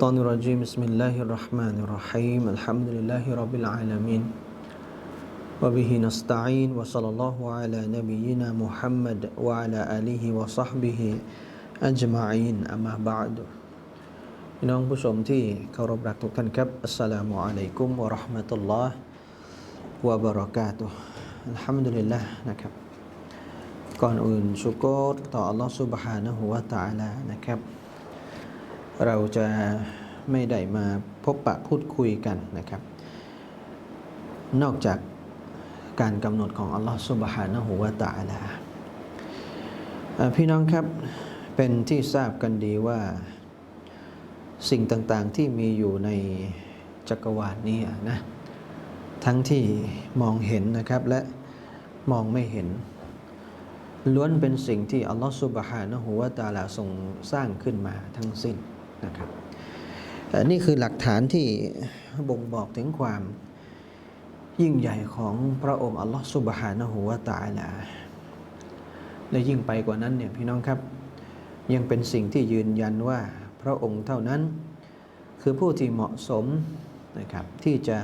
الشيطان الرجيم بسم الله الرحمن الرحيم الحمد لله رب العالمين وبه نستعين وصلى الله على نبينا محمد وعلى آله وصحبه أجمعين أما بعد พี่น้องผู้ชมที่เคารพรักทุกท่านครับอัสสลามุอะลัยกุมวะเราะห์มะตุลลอฮ์วะบะเราะกาตุฮ์อัลฮัมดุลิลละนะครับ ก่อนอื่นชุกรต่ออัลลอฮ์ سبحانه และ تعالى นะครับ เราจะไม่ได้มาพบปะพูดคุยกันนะครับ นอกจากการกำหนดของอัลลอฮฺสุบฮานะฮูวาตาลาพี่น้องครับเป็นที่ทราบกันดีว่าสิ่งต่างๆที่มีอยู่ในจักรวาลนี้นะทั้งที่มองเห็นนะครับและมองไม่เห็น ล้วนเป็นสิ่งที่อัลลอฮฺสุบฮานะฮูวาตาลาทรงสร้างขึ้นมาทั้งสิ้น นะครับนี่คือหลักฐานที่บ่งบอกถึงความยิ่งใหญ่ของพระองค์อัลลอฮฺสุบฮานะฮูวะตาลาและยิ่งไปกว่านั้นเนี่ยพี่น้องครับ ยังเป็นสิ่งที่ยืนยันว่าพระองค์เท่านั้น คือผู้ที่เหมาะสมนะครับที่จะ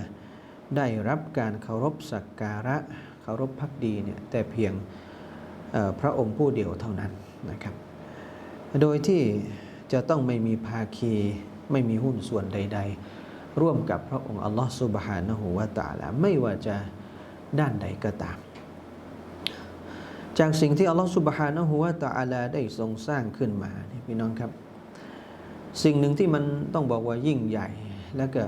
ได้รับการเคารพสักการะเคารพพักดีเนี่ยแต่เพียงพระองค์ผู้เดียวเท่านั้นนะครับ โดยที่ จะต้องไม่มีภาคีไม่มีหุ้นส่วนใด ๆ ร่วมกับพระองค์อัลลอฮฺสุบฮานะฮูวะตะอาลาไม่ว่าจะด้านใดก็ตาม จากสิ่งที่อัลลอฮฺสุบฮานะฮูวะตะอาลาได้ทรงสร้างขึ้นมานี่พี่น้องครับ สิ่งหนึ่งที่มันต้องบอกว่ายิ่งใหญ่แล้วก็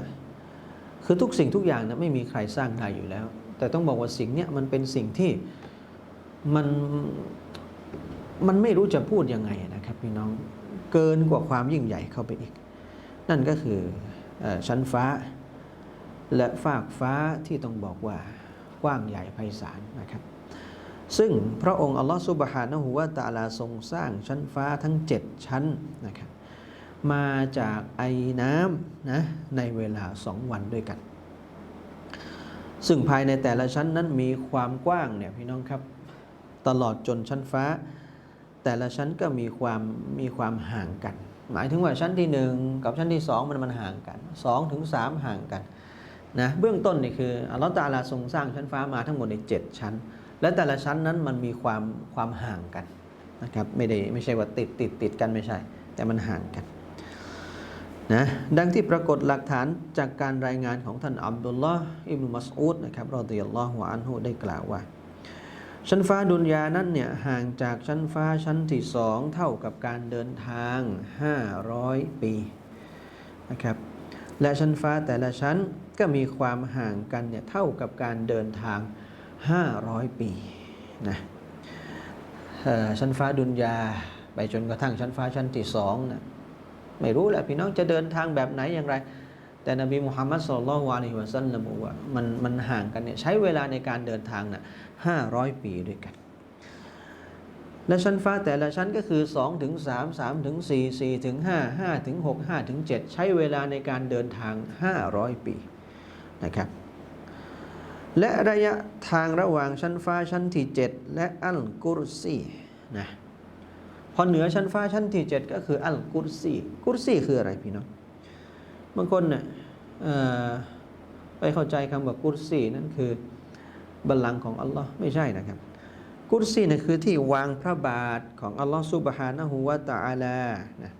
คือทุกสิ่งทุกอย่างนะไม่มีใครสร้างได้อยู่แล้ว แต่ต้องบอกว่าสิ่งเนี้ยมันเป็นสิ่งที่มันมันไม่รู้จะพูดยังไงนะครับพี่น้อง เกินกว่าความยิ่งใหญ่เข้าไปอีก นั่นก็คืออชั้นฟ้า และฟากฟ้าที่ต้องบอกว่ากว้างใหญ่ไพศาลนะครับ ซึ่งพระองค์อัลลอฮฺสุบฮานะฮูวะตาลาทรงสร้างชั้นฟ้าทั้ง 7 ชั้นนะครับมาจากไอ้น้ำนะในเวลาสองวันด้วยกัน ซึ่งภายในแต่ละชั้นนั้นมีความกว้างเนี่ยพี่น้องครับ ตลอดจนชั้นฟ้า แต่ละชั้นก็มีความมีความห่างกัน หมายถึงว่าชั้นที่หนึ่งกับชั้นที่สองมันมันห่างกันสองถึงสามห่างกันนะเบื้องต้นนี่คืออัลลอฮฺตาลาทรงสร้างชั้นฟ้ามาทั้งหมดในเจ็ดชั้น และแต่ละชั้นนั้นมันมีความความห่างกันนะครับไม่ได้ไม่ใช่ว่าติดติดติดกันไม่ใช่ แต่มันห่างกันนะดังที่ปรากฏหลักฐานจากการรายงานของท่านอับดุลลอฮ์อิบนุมัสอูดนะครับรอดิยัลลอฮุอันฮุได้กล่าวว่า ชั้นฟ้าดุนยานั้นเนี่ยห่างจากชั้นฟ้าชั้นที่สองเท่ากับการเดินทาง 500 ปีนะครับและชั้นฟ้าแต่ละชั้นก็มีความห่างกันเนี่ยเท่ากับการเดินทาง 500 ปีนะชั้นฟ้าดุนยาไปจนกระทั่งชั้นฟ้าชั้นที่สองนะไม่รู้แหละพี่น้องจะเดินทางแบบไหนอย่างไร แต่นบีมุฮัมมัดสุลลัลวาอะลัยฮิวะซัลลัมบอกว่ามันมันห่างกันเนี่ยใช้เวลาในการเดินทางน่ะห้าร้อยปีด้วยกัน และชั้นฟ้าแต่ละชั้นก็คือ2ถึง3 3ถึง4 4ถึง5 5ถึง6 5ถึง7ใช้เวลาในการเดินทาง 500 ปีนะครับและระยะทางระหว่างชั้นฟ้าชั้นที่ 7 และอัลกุรซีนะพอเหนือชั้นฟ้าชั้นที่ 7 ก็คืออัลกุรซีกุรซีคืออะไรพี่น้องบางคนเนี่ย ไปเข้าใจคำว่ากุรซีนั่นคือบัลลังก์ของอัลลอฮ์ไม่ใช่นะครับ กุรซีนี่ยคือที่วางพระบาทของอัลลอฮ์ซุบฮานะฮูวะตะอาลานะ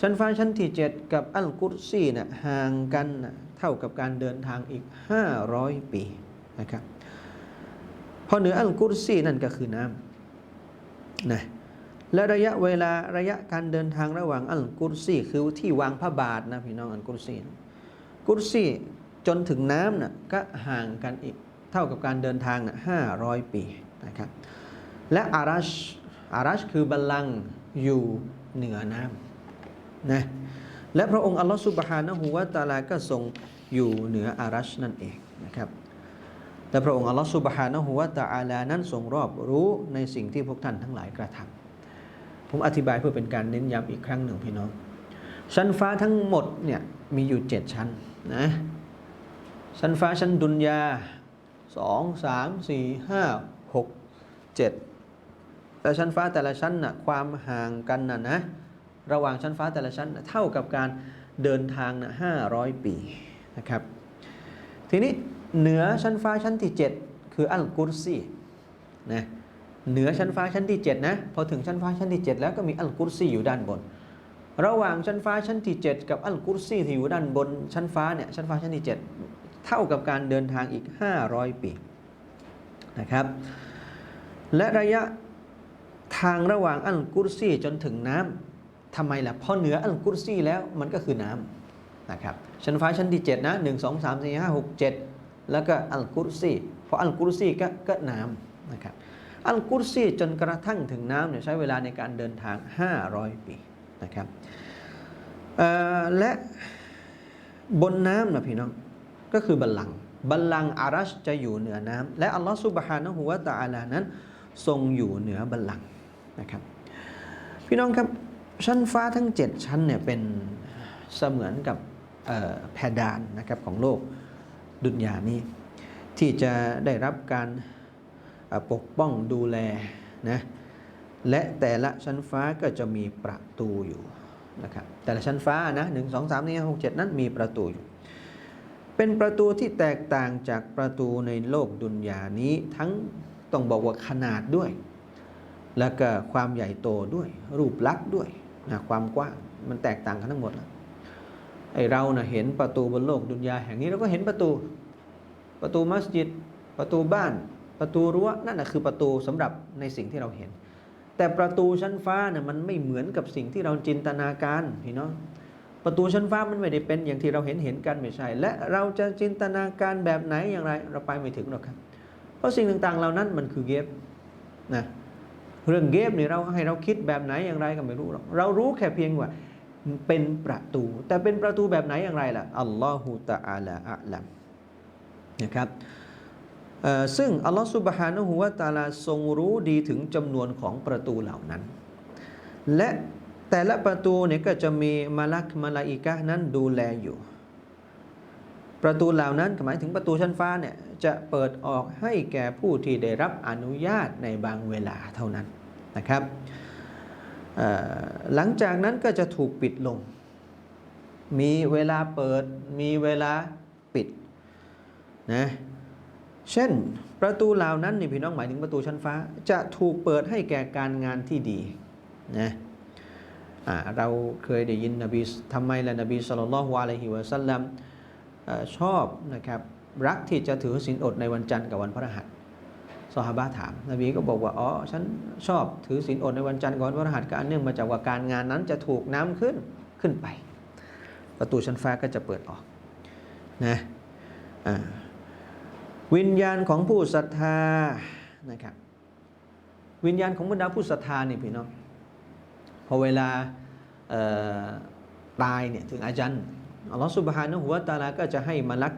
ชั้นฟ้าชั้นที่ 7 กับอัลกุรซีนี่ยห่างกันนะเท่ากับการเดินทางอีก 500 ปีนะครับพอเหนืออัลกุรซีนั่นก็คือน้ำนะและระยะเวลาระยะการเดินทางระหว่างอัลกุรซีคือที่วางพระบาทนะพี่น้องอัลกุรซีนะ กุรซีจนถึงน้ำนะ่ะก็ห่างกันอีกเท่ากับการเดินทางนะห้าร้อยปีนะครับและอารัชอารัชคือบัลลังก์อยู่เหนือน้ำนะและพระองค์อัลลอฮฺสุบฮานะฮูวะตะอาลาก็ทรงอยู่เหนืออารัชนั่นเองนะครับและพระองค์อัลลอฮฺสุบฮานะฮูวะตะอาลานั้นทรงรอบรู้ในสิ่งที่พวกท่านทั้งหลายกระทำผมอธิบายเพื่อเป็นการเน้นย้ำอีกครั้งหนึ่งพี่น้อง ชั้นฟ้าทั้งหมดเนี่ยมีอยู่เจ็ดชั้น นะชั้นฟ้าชั้นดุนยาสองสามสี่ห้าหกเจ็ดแต่ชั้นฟ้าแต่ละชั้นน่ะความห่างกันน่ะนะระหว่างชั้นฟ้าแต่ละชั้นนะเท่ากับการเดินทางนะห้าร้อยปีนะครับ ทีนี้เหนือชั้นฟ้าชั้นที่ 7 คืออัลกุรซีนะเหนือชั้นฟ้าชั้นที่7นะพอถึงชั้นฟ้าชั้นที่ 7 แล้วก็มีอัลกุรซีอยู่ด้านบน ระหว่างชั้นฟ้าชั้นที่ 7 กับอัลกุรซีที่อยู่ด้านบนชั้นฟ้าเนี่ยชั้นฟ้าชั้นที่ 7 เท่ากับการเดินทางอีก 500 ปีนะครับ และระยะทางระหว่างอัลกุรซีจนถึงน้ำทำไมล่ะพอเหนืออัลกุรซีแล้วมันก็คือน้ำนะครับชั้นฟ้าชั้นที่ 7 นะ 1 2 3 4 5 6 7 แล้วก็อัลกุรซีพออัลกุรซีก็ก็น้ำนะครับอัลกุรซีจนกระทั่งถึงน้ำเนี่ยใช้เวลาในการเดินทาง 500 ปี นะครับและบนน้ำนะพี่น้องก็คือบัลลังก์บัลลังก์อารัชจะอยู่เหนือน้ำและอัลลอฮฺซุบฮานะฮูวะตะอาลานั้น ทรงอยู่เหนือบัลลังก์นะครับพี่น้องครับชั้นฟ้าทั้ง 7 ชั้นเนี่ยเป็นเสมือนกับแผ่นดานนะครับของโลกดุนยานี้ ที่จะได้รับการปกป้องดูแลนะ และแต่ละชั้นฟ้าก็จะมีประตูอยู่นะครับแต่ละชั้นฟ้านะหนึ่งสองสามสี่หกเจ็ดนั้นมีประตูอยู่ เป็นประตูที่แตกต่างจากประตูในโลกดุนยานี้ทั้งต้องบอกว่าขนาดด้วย แล้วก็ความใหญ่โตด้วย รูปลักษณ์ด้วยนะความกว้างมันแตกต่างกันทั้งหมดแล้วไอเรานะ่ะเห็นประตูบนโลกดุนยาแห่งนี้เราก็เห็นประตู ประตูมัสยิด ประตูบ้าน ประตูรั้วนั่นนะคือประตูสำหรับในสิ่งที่เราเห็น แต่ประตูชั้นฟ้าเนะ่ะมันไม่เหมือนกับสิ่งที่เราจินตนาการพี่น้องประตูชั้นฟ้ามันไม่ได้เป็นอย่างที่เราเห็นเห็นกันไม่ใช่ และเราจะจินตนาการแบบไหนอย่างไร เราไปไม่ถึงหรอกครับ เพราะสิ่งต่างๆ เหล่านั้นมันคือเกฟนะเรื่องเกฟเนี่ยเราให้เราคิดแบบไหนอย่างไรก็ไม่รู้หรอกเรารู้แค่เพียงว่าเป็นประตู แต่เป็นประตูแบบไหนอย่างไรล่ะอัลลอฮฺตะอาลาอัลลัมนะครับ ซึ่งอัลลอฮฺสุบฮานะฮูวะตาลาทรงรู้ดีถึงจำนวนของประตูเหล่านั้น และแต่ละประตูเนี่ยก็จะมีมาลักมาลาอิกะห์นั้นดูแลอยู่ ประตูเหล่านั้นหมายถึงประตูชั้นฟ้าเนี่ยจะเปิดออกให้แก่ผู้ที่ได้รับอนุญาตในบางเวลาเท่านั้นนะครับหลังจากนั้นก็จะถูกปิดลง มีเวลาเปิดมีเวลาปิดนะ เช่น ประตูเหล่านั้นนี่พี่น้องหมายถึงประตูชั้นฟ้า จะถูกเปิดให้แก่การงานที่ดีนะอ่าเราเคยได้ยินนบีทำไมล่ะนบีสุลต่านละฮ์วะลัยฮิวะสัลลัมชอบนะครับรักที่จะถือศีลอดในวันจันทร์กับวันพฤหัสซอฮาบะถาม นบีก็บอกว่าอ๋อฉันชอบถือศีลอดในวันจันทร์กับวันพฤหัสก็อันเนื่องมาจากว่าการงานนั้นจะถูกน้ำขึ้นขึ้นไป ประตูชั้นฟ้าก็จะเปิดออกนะอ่า วิญญาณของผู้ศรัทธานะครับวิญญาณของบรรดาผู้ศรัทธานี่พี่น้องพอเวลาตายเนี่ยถึงอาจันอัลลอฮฺสุบฮานะฮูวตาลาก็จะให้มาลัก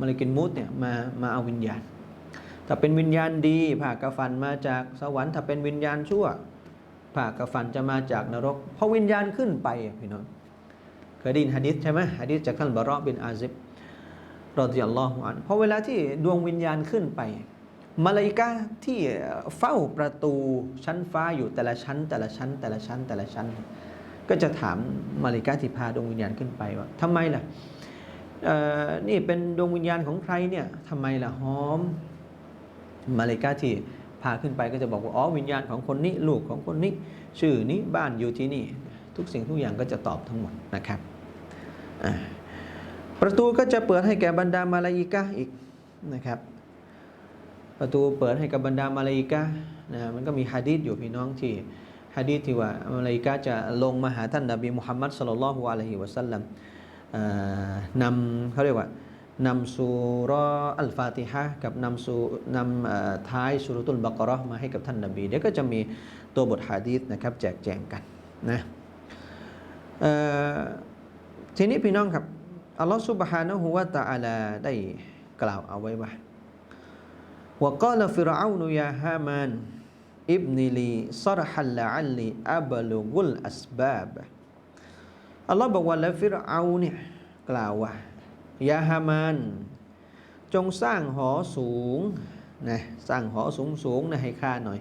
มาลิกินมุตเนี่ยมามาเอาวิญญาณ ถ้าเป็นวิญญาณดีผ่ากระฟันมาจากสวรรค์ถ้าเป็นวิญญาณชั่วผ่ากระฟันจะมาจากนรกพอวิญญาณขึ้นไปพี่น้องเคยได้ยินฮะดิษใช่ไหมฮะดิษจากท่านบารอบินอาซิบ รอดิยัลลอฮุอันเพราะเวลาที่ดวงวิญญาณขึ้นไป มาลาอิกะที่เฝ้าประตูชั้นฟ้าอยู่แต่ละชั้น แต่ละชั้น แต่ละชั้น แต่ละชั้น ก็จะถามมาลิกาที่พาดวงวิญญาณขึ้นไปว่าทำไมล่ะนี่เป็นดวงวิญญาณของใครเนี่ยทำไมล่ะหอม มาลิกาที่พาขึ้นไปก็จะบอกว่าอ๋อวิญญาณของคนนี้ ลูกของคนนี้ ชื่อนี้บ้านอยู่ที่นี่ ทุกสิ่งทุกอย่างก็จะตอบทั้งหมดนะครับอ่า ประตูก็จะเปิดให้แก่บรรดามาลาอิกะอีกนะครับ ประตูเปิดให้กับบรรดามาลาอิกะนะมันก็มีฮะดีษอยู่พี่น้องที่ฮะดีษที่ว่ามาลาอิกะจะลงมาหาท่านนบีมุฮัมมัดสลลัลลอฮุอะลัยฮิวะสัลลัมนำเขาเรียกว่านำสุราะห์อัลฟาติฮะกับนำสุนำท้ายสุรุตุลบากราะห์มาให้กับท่านนบีเดี๋ยวก็จะมีตัวบทฮะดีษนะครับแจกแจงกันนะทีนี้พี่น้องครับ อัลลอฮฺสุบฮานะฮูวะตะอาลได้กล่าวเอาไว้ว่าว่ากล่าวฟิรเอานุยาฮามันอิบนิลีซาร์ฮัลละอัลลีอับลุกุลอัสบาบอัลลอฮ์บอกว่าลฟิรเอาเนี่กล่าวว่ายาฮามันจงสร้างหอสูงนะสร้างหอสูงสูงนะให้ข้าหน่อย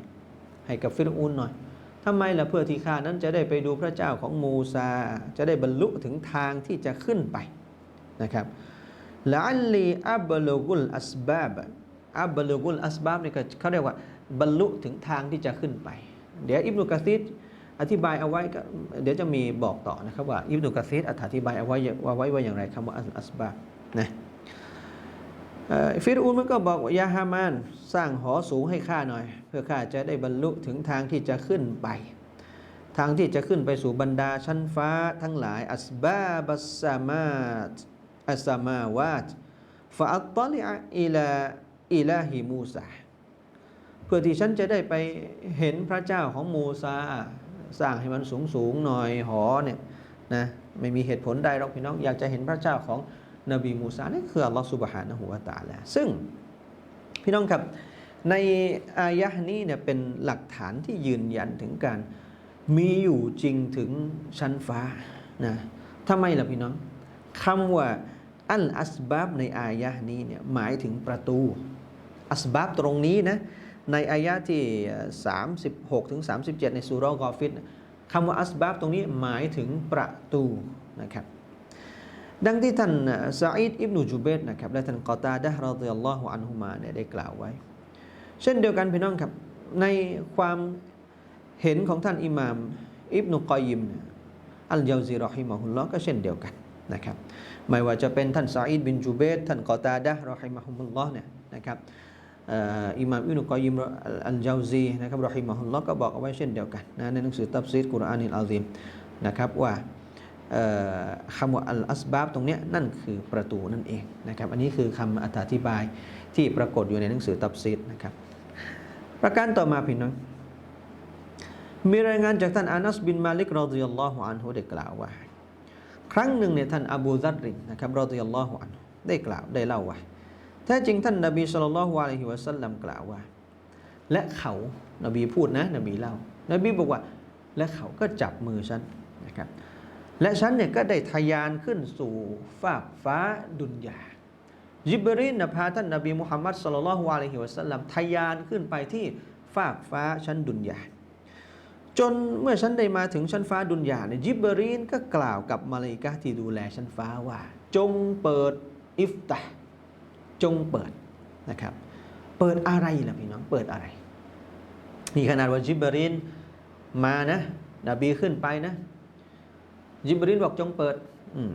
ให้กับฟิรอุนหน่อยทำไมล่ะเพื่อที่ข้านั้นจะได้ไปดูพระเจ้าของมูซา จะได้บรรลุถึงทางที่จะขึ้นไป นะครับละอัลลีอับลูกุลอัสบาบอับลูกุลอัสบาบนี่ก็เขาเรียกว่าบรรลุถึงทางที่จะขึ้นไป เดี๋ยวอิบนุกะซีดอธิบายเอาไว้ก็เดี๋ยวจะมีบอกต่อนะครับว่าอิบนุกะซีดอธิบายเอาไว้ว่าไว้ว่าอย่างไรคำว่าอัสบาบนะอ่อฟิรูนมันก็บอกว่ายาฮามานสร้างหอสูงให้ข้าหน่อย เพื่อข้าจะได้บรรลุถึงทางที่จะขึ้นไป ทางที่จะขึ้นไปสู่บรรดาชั้นฟ้าทั้งหลายอัสบาบัสสามาต อัสามาวาตฟาอัตตลิอะอิลาอิลาฮิมูซาเพื่อที่ฉันจะได้ไปเห็นพระเจ้าของมูซา สร้างให้มันสูงสูงหน่อยหอเนี่ยนะไม่มีเหตุผลใดหรอกพี่น้องอยากจะเห็นพระเจ้าของนบีมูซานี่คืออัลลอฮฺสุบฮานะฮูวะตะอาลาซึ่งพี่น้องครับในอายะห์นี้เนี่ยเป็นหลักฐานที่ยืนยันถึงการมีอยู่จริงถึงชั้นฟ้านะทำไมล่ะพี่น้อง คำว่าอัลอัสบาบในอายะห์นี้เนี่ยหมายถึงประตู อัสบาบตรงนี้นะในอายะที่ 36ถึง37 ในสุราะกอฟิดคำว่าอัสบาบตรงนี้หมายถึงประตูนะครับดังที่ท่านซาอิดอิบนุจูเบตนะครับและท่านกอตาดะฮ์รอฎิยัลลอฮุอันฮุมาเนี่ยได้กล่าวไว้ เช่นเดียวกันพี่น้องครับ ในความเห็นของท่านอิหม่ามอิบนุกอยยิมอัลยาซีรอฮิมะฮุลลอฮ์ก็เช่นเดียวกัน นะครับไม่ว่าจะเป็นท่านซาอิดบินจูเบตท่านกอตาดะฮ์รอฮิมะฮุลลอฮ์เนี่ยนะครับอิหม่ามอิบนุกอยิมอัลยาซีนะครับรอฮิมะฮุลลอฮ์ก็บอกเอาไว้เช่นเดียวกันนะในหนังสือตัฟซีรกุรอานิลอาซิมนะครับว่าคำว่าอัลอัสบาบตรงนี้นั่นคือประตูนั่นเองนะครับอันนี้คือคำอธิบายที่ปรากฏอยู่ในหนังสือตับซีดนะครับประการต่อมาพี่น้องมีรายงานจากท่านอานัสบินมาลิกรอดิยัลลอฮุอันฮุได้กล่าวว่า ครั้งหนึ่งเนี่ยท่านอบูซัดรินนะครับรอดิยัลลอฮุอันฮุได้กล่าวได้เล่าว่าแท้จริงท่านนบีสุลต่านละฮ์อะลัยฮิวะสัลลัมกล่าวว่า และเขานบีพูดนะ นบีเล่า นบีบอกว่า และเขาก็จับมือฉันนะครับ และฉันเนี่ยก็ได้ทะยานขึ้นสู่ฟากฟ้าดุนยายิบรีนนะพาท่านนบีมุฮัมมัดสลลัลลอฮุอะลัยฮิวะสัลลัมทะยานขึ้นไปที่ฟากฟ้าชั้นดุนยา จนเมื่อฉันได้มาถึงชั้นฟ้าดุนยาเนี่ยยิบรีนก็กล่าวกับมาลิกะที่ดูแลชั้นฟ้าว่า จงเปิดอิฟตะห์จงเปิดนะครับ เปิดอะไรล่ะพี่น้องเปิดอะไรนี่ขนาดว่ายิบรีนมานะนบีขึ้นไปนะยิบรินบอกจงเปิดอืม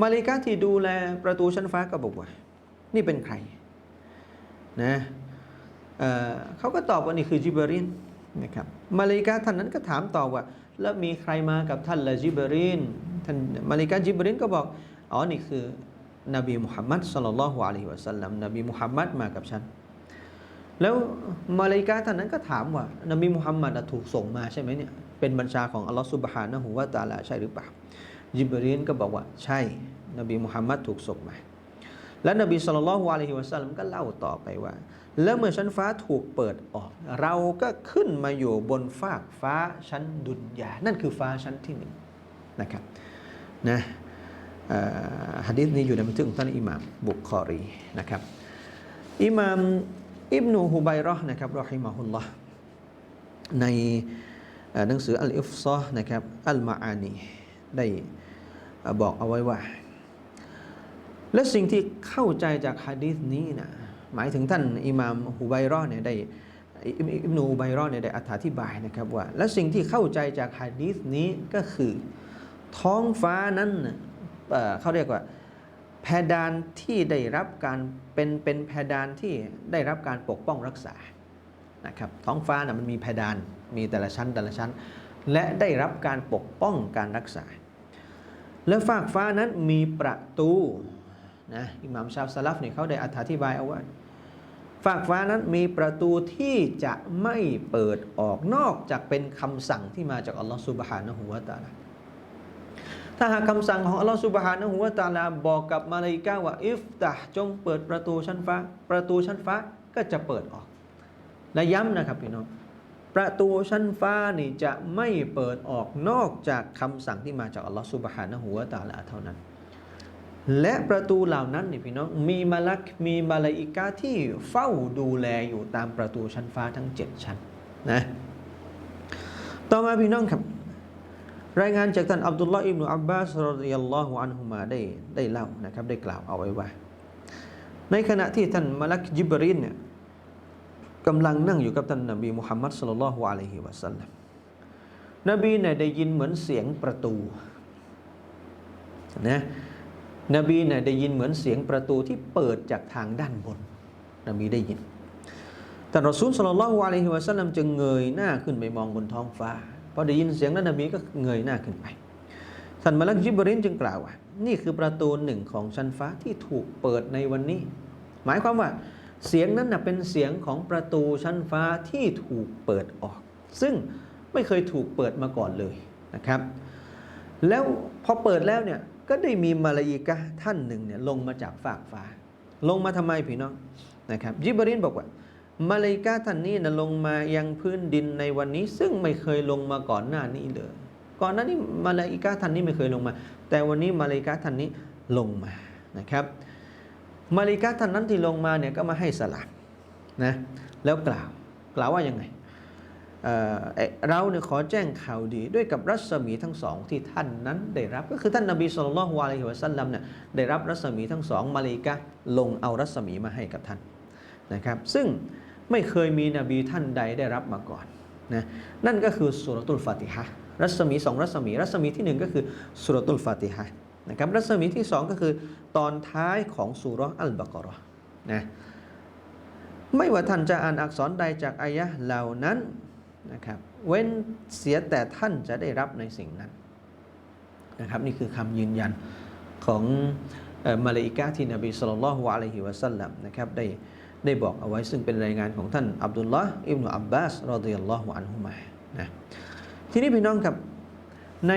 มาลิกาที่ดูแลประตูชั้นฟ้าก็บอกว่า นี่เป็นใครนะเเขาก็ตอบว่านี่คือจิบริน นะครับมาลิกาท่านนั้นก็ถามต่อว่า แล้วมีใครมากับท่านละจิบรินท่านมาลิกาจิบรินก็บอกอ๋อนี่คือนบีมุฮัมมัดสลลัลลอฮุอะลัยฮิวะสัลลัมนบีมุฮัมมัดมากับฉัน แล้วมาลิกาท่านนั้นก็ถามว่า นบีมุฮัมมัดถูกส่งมาใช่ไหมเนี่ยเป็นบัญชาของอัลลอฮฺสุบฮานะฮูวะตาลาใช่หรือเปล่ายิบรีนก็บอกว่าใช่ นบีมุฮัมมัดถูกส่งมา และนบีสุลต่านละฮ์อะลัยฮิวะสัลลัมก็เล่าต่อไปว่า แล้วเมื่อชั้นฟ้าถูกเปิดออก เราก็ขึ้นมาอยู่บนฟากฟ้าชั้นดุนยา นั่นคือฟ้าชั้นที่หนึ่งนะครับนะฮะดีษนี้อยู่ในบันทึกของท่านอิหม่ามบุคอรีนะครับอิหม่ามอิบนูฮุบัยราะห์นะครับรอฮิมะฮุลลอฮ์ในหนังสืออัลอิฟซอห์นะครับอัลมาอานีได้บอกเอาไว้ว่า และสิ่งที่เข้าใจจากฮะดีษนี้นะ หมายถึงท่านอิหม่ามฮุบัยเราะห์เนี่ยได้อิบอิบนูฮุบัยเราะห์เนี่ยได้อธิบายนะครับว่า และสิ่งที่เข้าใจจากฮะดีษนี้ก็คือ ท้องฟ้านั้นเขาเรียกว่าแพดานที่ได้รับการเป็นเป็นแพดานที่ได้รับการปกป้องรักษานะครับท้องฟ้านะมันมีแพดานมีแต่ละชั้นแต่ละชั้น และได้รับการปกป้องการรักษา และฟากฟ้านั้นมีประตูนะอิหม่ามชาวสลัฟเนี่ยเขาได้อธิบายเอาไว้ ฟากฟ้านั้นมีประตูที่จะไม่เปิดออกนอกจากเป็นคำสั่งที่มาจากอัลลอฮฺสุบฮานะฮูวะตาลาถ้าหากคำสั่งของอัลลอฮฺสุบฮานะฮูวะตาลาบอกกับมาลาอิกะฮ์ว่าอิฟตะจงเปิดประตูชั้นฟ้า ประตูชั้นฟ้าก็จะเปิดออก และย้ำนะครับพี่น้องประตูชั้นฟ้านี่จะไม่เปิดออกนอกจากคำสั่งที่มาจากอัลลอฮฺสุบฮานะฮูวะตาลาเท่านั้น และประตูเหล่านั้นนี่พี่น้องมีมาลักมีมาลาอิกะฮ์ที่เฝ้าดูแลอยู่ตามประตูชั้นฟ้าทั้งเจ็ดชั้นนะต่อมาพี่น้องครับรายงานจากท่านอับดุลลาห์อิบนุอับบาสรดิยัลลอฮุอันฮุมาได้ได้เล่านะครับได้กล่าวเอาไว้ว่า ในขณะที่ท่านมลักจิบรินเนี่ยกำลังนั่งอยู่กับท่านนบีมุฮัมมัดสุลลัลลอฮุอะลัยฮิวะสัลลัมนบีเนี่ยได้ยินเหมือนเสียงประตูนะ นบีเนี่ยได้ยินเหมือนเสียงประตูที่เปิดจากทางด้านบน นบีได้ยิน แต่รอซูลสุลลัลลอฮุอะลัยฮิวะสัลลัมจึงเงยหน้าขึ้นไปมองบนท้องฟ้าพอได้ยินเสียงนั้นนบีก็เงยหน้าขึ้นไปท่านมาลักจิบรินจึงกล่าวว่า นี่คือประตูหนึ่งของชั้นฟ้าที่ถูกเปิดในวันนี้ หมายความว่าเสียงนั้นนะเป็นเสียงของประตูชั้นฟ้าที่ถูกเปิดออก ซึ่งไม่เคยถูกเปิดมาก่อนเลยนะครับ แล้วพอเปิดแล้วเนี่ย ก็ได้มีมาลาอิกะท่านหนึ่งเนี่ยลงมาจากฟากฟ้า ลงมาทำไมพี่น้องนะครับจิบรินบอกว่ามาลาอิกะท่านนี้นะลงมายังพื้นดินในวันนี้ ซึ่งไม่เคยลงมาก่อนหน้านี้เลย ก่อนหน้านี้มาลาอิกะท่านนี้ไม่เคยลงมา แต่วันนี้มาลาอิกะท่านนี้ลงมานะครับ มาลาอิกะท่านนั้นที่ลงมาเนี่ยก็มาให้สลามนะแล้วกล่าวกล่าวว่ายังไง เเราเนี่ยขอแจ้งข่าวดีด้วยกับรัศมีทั้งสองที่ท่านนั้นได้รับ ก็คือท่านนบีสุลต่านละฮวะลัยฮิวะสัลลัมเนี่ยได้รับรัศมีทั้งสองมาลิกะลงเอารัศมีมาให้กับท่านนะครับ ซึ่งไม่เคยมีนบีท่านใดได้รับมาก่อนนะนั่นก็คือสุรตุลฟาติฮะรัศมีสองรัศมี รัศมีที่หนึ่งก็คือสุรตุลฟาติฮะนะครับรัศมีที่สองก็คือตอนท้ายของสุรอัลบากราะห์นะไม่ว่าท่านจะอ่านอักษรใดจากอายะเหล่านั้น นะครับเว้นเสียแต่ท่านจะได้รับในสิ่งนั้นนะครับนี่คือคำยืนยันของมาเลาอิกะที่นบีสุลต่านละฮ์วะอะลัยฮิวะสัลลัมนะครับได้ได้บอกเอาไว้ซึ่งเป็นรายงานของท่านอับดุลลาห์อิบนุอับบาสรอดิยัลลอฮุอันฮุมานะทีนี้พี่น้องครับใน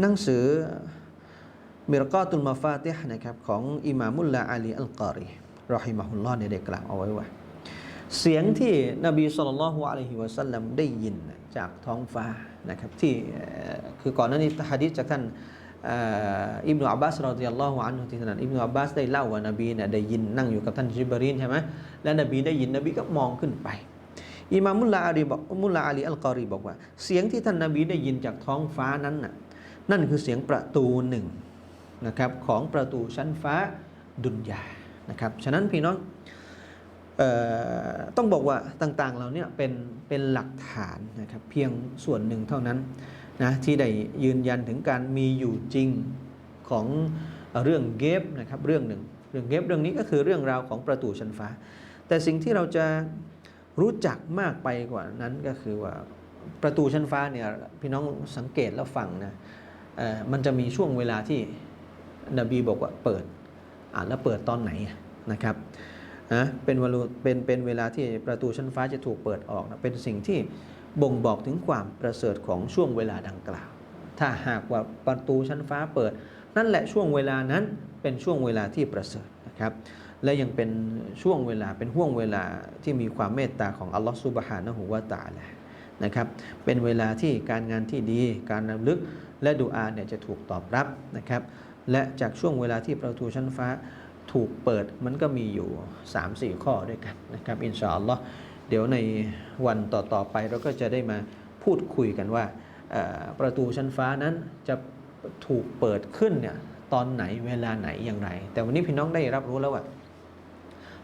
หนังสือมิรกาตุลมาฟาติฮ์นะครับของอิหม่ามุลลาอาลีอัลกอรีรอฮิมะฮุลลอฮ์เนี่ยได้กล่าวเอาไว้ว่า เสียงที่นบีสุลต่านละฮ์อะลัยฮิวะสัลลัมได้ยินจากท้องฟ้านะครับที่คือก่อนหน้านี้ฮะดีษจากท่านอิบนุอับบาสรอดิยัลลอฮุอันฮุที่ท่านอิบนุอับบาสได้เล่าว่านบีเนี่ยได้ยินนั่งอยู่กับท่านจิบรีนใช่ไหมและนบีได้ยินนบีก็มองขึ้นไปอิมามุลลาอาลีบอกมุลลาอาลีอัลกอรีบอกว่า เสียงที่ท่านนบีได้ยินจากท้องฟ้านั้นน่ะนั่นคือเสียงประตูหนึ่งนะครับของประตูชั้นฟ้าดุนยานะครับฉะนั้นพี่น้อง ต้องบอกว่าต่างๆเราเนี่ยเป็นเป็นหลักฐานนะครับเพียงส่วนหนึ่งเท่านั้นนะที่ได้ยืนยันถึงการมีอยู่จริงของเรื่องเกฟนะครับเรื่องหนึ่งเรื่องเกฟเรื่องนี้ก็คือเรื่องราวของประตูชั้นฟ้า แต่สิ่งที่เราจะรู้จักมากไปกว่านั้นก็คือว่าประตูชั้นฟ้าเนี่ยพี่น้องสังเกตแล้วฟังนะมันจะมีช่วงเวลาที่นบีบอกว่าเปิดอ่านแล้วเปิดตอนไหนนะครับ นะเป็นเวลาเป็นเป็นเวลาที่ประตูชั้นฟ้าจะถูกเปิดออกนะเป็นสิ่งที่บ่งบอกถึงความประเสริฐของช่วงเวลาดังกล่าว ถ้าหากว่าประตูชั้นฟ้าเปิด นั่นแหละช่วงเวลานั้นเป็นช่วงเวลาที่ประเสริฐนะครับและยังเป็นช่วงเวลาเป็นห่วงเวลาที่มีความเมตตาของอัลลอฮฺซุบฮานะฮูวะตะอาลานะครับเป็นเวลาที่การงานที่ดี การนำลึกและดูอาเนี่ยจะถูกตอบรับนะครับและจากช่วงเวลาที่ประตูชั้นฟ้า ถูกเปิดมันก็มีอยู่ 3-4 ข้อด้วยกันนะครับอินชาอัลลอฮ์เดี๋ยวในวันต่อๆไปเราก็จะได้มาพูดคุยกันว่าประตูชั้นฟ้านั้นจะถูกเปิดขึ้นเนี่ยตอนไหนเวลาไหนอย่างไร แต่วันนี้พี่น้องได้รับรู้แล้วว่า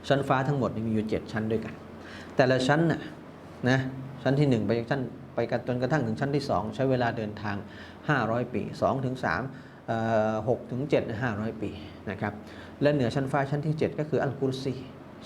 ชั้นฟ้าทั้งหมดมีอยู่ 7 ชั้นด้วยกัน แต่ละชั้นน่ะนะชั้นที่ 1 ไปยังชั้นไปกันจนกระทั่งถึงชั้นที่ 2 ใช้เวลาเดินทาง 500 ปี2ถึง3 6ถึง7 500 ปีนะครับและเหนือชั้นฟ้าชั้นที่ 7 ก็คืออัลกุรซี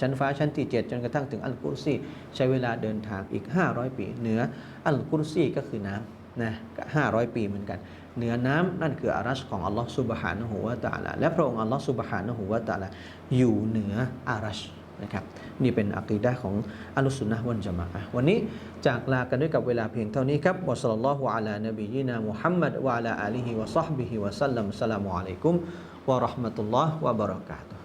ชั้นฟ้าชั้นที่ 7 จนกระทั่งถึงอัลกุรซีใช้เวลาเดินทางอีก 500 ปี เหนืออัลกุรซีก็คือน้ำนะก็500ปีเหมือนกัน เหนือน้ำนั่นคืออารัชของอัลลอฮ์ซุบฮานะฮูวะตะอาลาและพระองค์อัลลอฮ์ซุบฮานะฮูวะตะอาลาอยู่เหนืออารัชนะครับ นี่เป็นอักีดะของอัลลอฮ์สุนนะวันจามะวันนี้จากลากันด้วยกับเวลาเพียงเท่านี้ครับวะสัลลัลลอฮุอะลานบียินามุฮัมมัดวะอะลาอาลีฮิวะซอฮบิฮิวะสัลลัมสลามุอะลัยกุมวะราะห์มะตุลลอฮ์วะบะเราะกาตุ